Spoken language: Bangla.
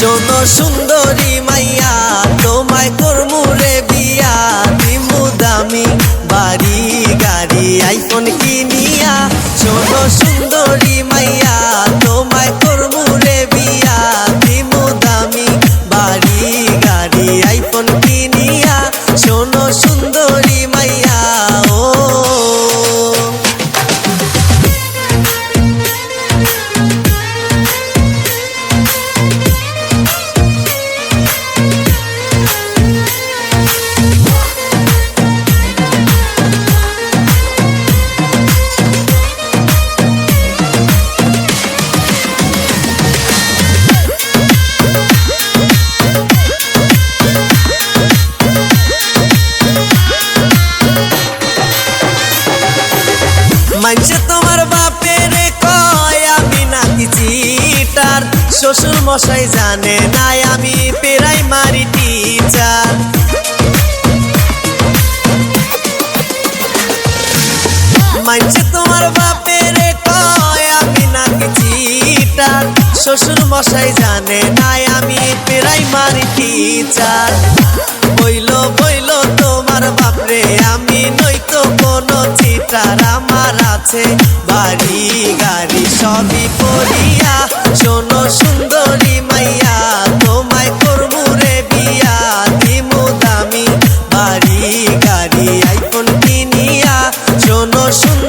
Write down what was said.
শোনো সুন্দরী মাইয়া, তোমায় করমুরে বিয়া। দিমু দামি বাড়ি, গাড়ি আইফোন কিনিয়া। শোনো সুন্দরী মাইয়া মানছে তোমার বাপের কয় আমি নাকি শ্বশুর মশাই জানে নাই আমি পেরাই মারি টিচার। মানছে তোমার বাপের কয় আমি নাকি শ্বশুর মশাই জানে নাই আমি পেরাই মারি টিচার। বইল বইল তোমার বাপরে, আমি নইতো কোনো চিটার। আছে, বাড়ি গাড়ি সবই পড়িয়া। শোনো সুন্দরী মাইয়া, তোমায় করব রে বিয়া। দিমু দামি বাড়ি গাড়ি আইফোন কিনিয়া। শোনো সুন্দর